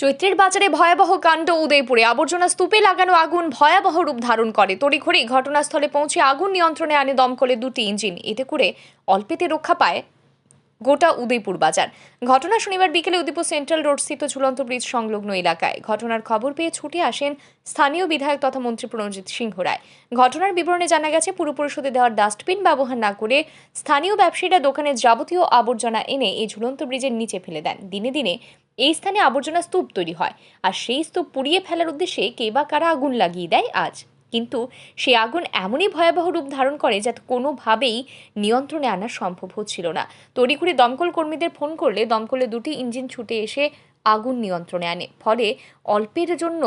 চৈত্রের বাজারে ভয়াবহ কাণ্ড উদয়পুরে। আবর্জনা স্তূপে লাগানো আগুন ভয়াবহ রূপ ধারণ করে। তড়িঘড়ি ঘটনাস্থলে পৌঁছে আগুন নিয়ন্ত্রণে আনে দমকলে দুটি ইঞ্জিন। এতে করে অল্পেতে রক্ষা পায় গোটা উদয়পুর বাজার। ঘটনা শনিবার বিকেলে উদয়পুর সেন্ট্রাল রোড স্থিত ঝুলন্ত ব্রিজ সংলগ্ন এলাকায়। ঘটনার খবর পেয়ে ছুটে আসেন স্থানীয় বিধায়ক তথা মন্ত্রী প্রণজিৎ সিংহ রায়। ঘটনার বিবরণে জানা গেছে, পুর পরিষদে দেওয়ার ডাস্টবিন ব্যবহার না করে স্থানীয় ব্যবসায়ীরা দোকানের যাবতীয় আবর্জনা এনে এই ঝুলন্ত ব্রিজের নিচে ফেলে দেন। দিনে দিনে এই স্থানে আবর্জনা স্তূপ তৈরি হয়। আর সেই স্তূপ পুড়িয়ে ফেলার উদ্দেশ্যে কে বা কারা আগুন লাগিয়ে দেয় আজ? কিন্তু সেই আগুন এমনই ভয়াবহ রূপ ধারণ করে যাতে কোনোভাবেই নিয়ন্ত্রণে আনা সম্ভব হচ্ছিল না। তড়িঘড়ি দমকল কর্মীদের ফোন করলে দমকলে দুটি ইঞ্জিন ছুটে এসে আগুন নিয়ন্ত্রণে আনে। ফলে অল্পের জন্য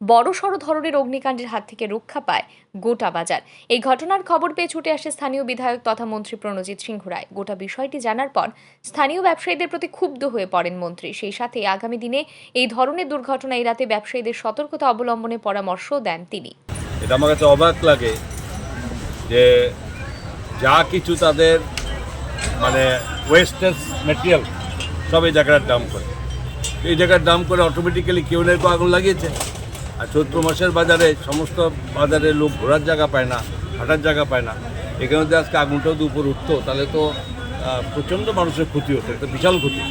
বড় সড় ধরনের অগ্নিকাণ্ডের হাত থেকে রক্ষা পায় গোটা বাজার। এই ঘটনার খবর পেয়ে ছুটে আসে স্থানীয় বিধায়ক তথা মন্ত্রী প্রণজিৎ সিংহ রায়। গোটা বিষয়টি জানার পর স্থানীয় ব্যবসায়ীদের প্রতি ক্ষুব্ধ হয়ে পড়েন মন্ত্রী। সেই সাথে আগামী দিনে এই ধরনের দুর্ঘটনা এড়াতে ব্যবসায়ীদের সতর্কতা অবলম্বনে পরামর্শও দেন তিনি। এটা আমার কাছে অবাক লাগে যে যা কিছু তাদের মানে ওয়েস্টেজ মেটেরিয়াল সব এই জায়গার দাম করে। এই জায়গার দাম করে অটোমেটিক্যালি কেউ না কেউ আগুন লাগিয়েছে। আর চৈত্র মাসের বাজারে সমস্ত বাজারে লোক ঘোরার জায়গা পায় না, হাঁটার জায়গা পায় না। এখানে যদি আজকে আগুনটাও যদি উপর উঠতো, তাহলে তো প্রচণ্ড মানুষের ক্ষতি হতো, একটা বিশাল ক্ষতি।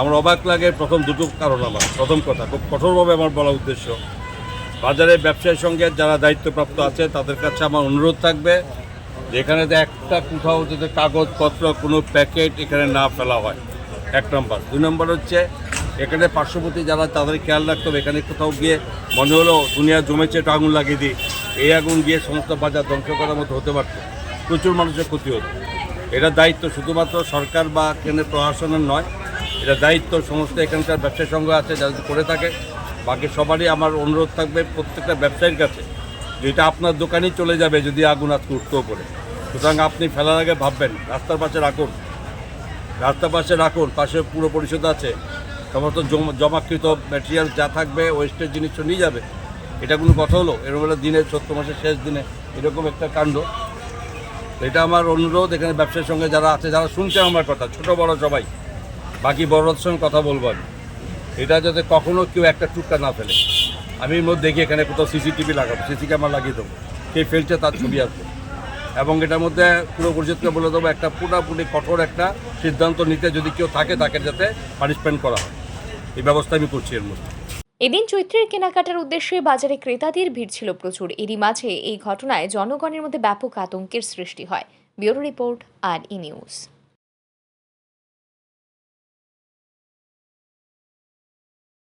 আমার অবাক লাগে প্রথম দুটো কারণ আমার, প্রথম কথা, খুব কঠোরভাবে আমার বলা উদ্দেশ্য। বাজারের ব্যবসায়ীর সঙ্গে যারা দায়িত্বপ্রাপ্ত আছে, তাদের কাছে আমার অনুরোধ থাকবে যে এখানে একটা কোথাও যাতে কাগজপত্র, কোনো প্যাকেট এখানে না ফেলা হয়, এক নম্বর। দুই নম্বর হচ্ছে এখানে পার্শ্ববর্তী যারা, তাদের খেয়াল রাখতে হবে। এখানে কোথাও গিয়ে মনে হলো দুনিয়া জমেছে একটু আগুন লাগিয়ে দিই। এই আগুন গিয়ে সমস্ত বাজার ধ্বংস করার মতো হতে পারত। প্রচুর মানুষের ক্ষতি হতো। এটা দায়িত্ব শুধুমাত্র সরকার বা কেন্দ্রের প্রশাসনের নয়, এটা দায়িত্ব সমস্ত এখানকার ব্যবসায়ী সংঘ আছে, যারা করে থাকে। বাকি সবারই আমার অনুরোধ থাকবে প্রত্যেকটা ব্যবসায়ীর কাছে, যে এটা আপনার দোকানেই চলে যাবে যদি আগুন আজকে উঠতেও পড়ে সুতরাং আপনি ফেলার আগে ভাববেন, রাস্তার পাশে রাখুন। রাস্তার পাশে রাখুন, পাশে পুরো পরিষদ আছে। সমস্ত জম- জমাকৃত ম্যাটেরিয়াল যা থাকবে ওয়েস্টের জিনিস নিয়ে যাবে। এটা কোনো কথা হলো? এরকম একটা দিনে সত্তর মাসের শেষ দিনে এরকম একটা কাণ্ড। এটা আমার অনুরোধ, এখানে ব্যবসার সঙ্গে যারা আছে, যারা শুনছে আমার কথা, ছোট, বড় সবাই, বাকি বড়দের সঙ্গে কথা বলব আমি। এটা যাতে কখনো কেউ একটা টুকটা না ফেলে। আমি মধ্যে দেখি এখানে কোথাও সিসিটিভি লাগাবো সিসি ক্যামেরা লাগিয়ে দেবো। কে ফেলছে তার ছবি আসবে। এবং এটার মধ্যে পুরো পরিষদকে বলে দেবো, একটা পুরোপুরি কঠোর একটা সিদ্ধান্ত নিতে যদি কেউ থাকে তাকে যাতে পানিশমেন্ট করা হয়। এই ব্যবস্থা আমি করছি এর মধ্যে। এদিন চৈত্রের কেনাকাটার উদ্দেশ্যে বাজারে ক্রেতাদের ভিড় ছিল প্রচুর। এরই মাঝে এই ঘটনায় জনগণের মধ্যে ব্যাপক আতঙ্কের সৃষ্টি হয়। Bureau report, R E news.